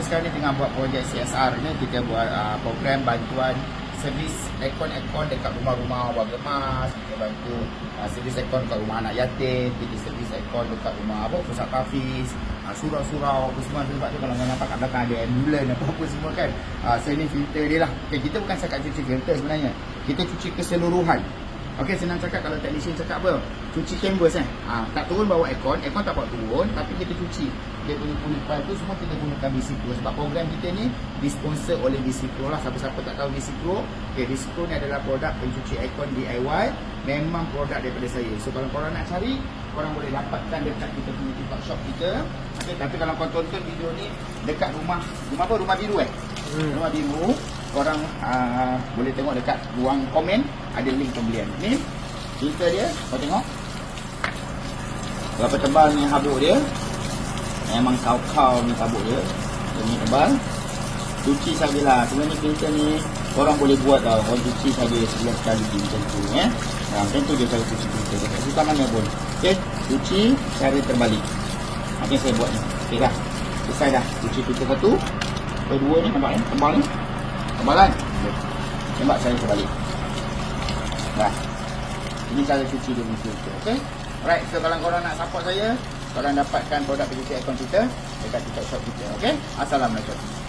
kita sekarang ni tengah buat projek CSR ni. Kita buat uh, program bantuan servis aircon-aircon dekat rumah-rumah warga emas kita bantu uh, servis aircon dekat rumah anak yatim. Kita servis aircon dekat rumah apa pusat hafiz uh, surau-surau apa semua. Sebab tu kalau kau nampak kat belakang ada ambulan apa-apa semua kan uh, so ini filter dia lah. Okay, kita bukan cakap cuci filter sebenarnya. Kita cuci keseluruhan Okey senang cakap kalau technician cakap apa? Cuci canvas kan? Ha, tak turun bawa aircon aircon tak buat turun tapi kita cuci. Dia punya kulit pipe tu semua kita gunakan BC Pro sebab program kita ni disponsor oleh BC Pro lah. Siapa-siapa tak tahu BC Pro okay, BC Pro ni adalah produk pencuci aircon DIY memang produk daripada saya. So kalau korang nak cari korang boleh dapatkan dekat kita punya TikTok shop kita. Okay, tapi kalau korang tonton video ni dekat rumah rumah apa? Rumah biru eh? Hmm. rumah biru. Korang uh, boleh tengok dekat ruang komen ada link pembelian ni. Filter dia kau tengok. Berapa tebal ni habuk dia memang kau-kau ni habuk dia. Dia ni tebal. Cuci sajalah sebenarnya filter ni korang boleh buat tau. Korang cuci saja sebelah sekali macam tu ya ha, macam tu dia cara cuci filter dia tak susah mana pun. Ok cuci cara terbalik. Yang saya buat ni. Ok dah. Selesai dah cuci filter satu. Kedua ni nampak ni. Ni tebal. Kan okay. nampak saya terbalik dah ini cara cuci dia punya filter ok Alright, so kalau korang nak support saya, korang dapatkan produk pencuci aircon kita dekat TikTok shop kita, okay? Assalamualaikum.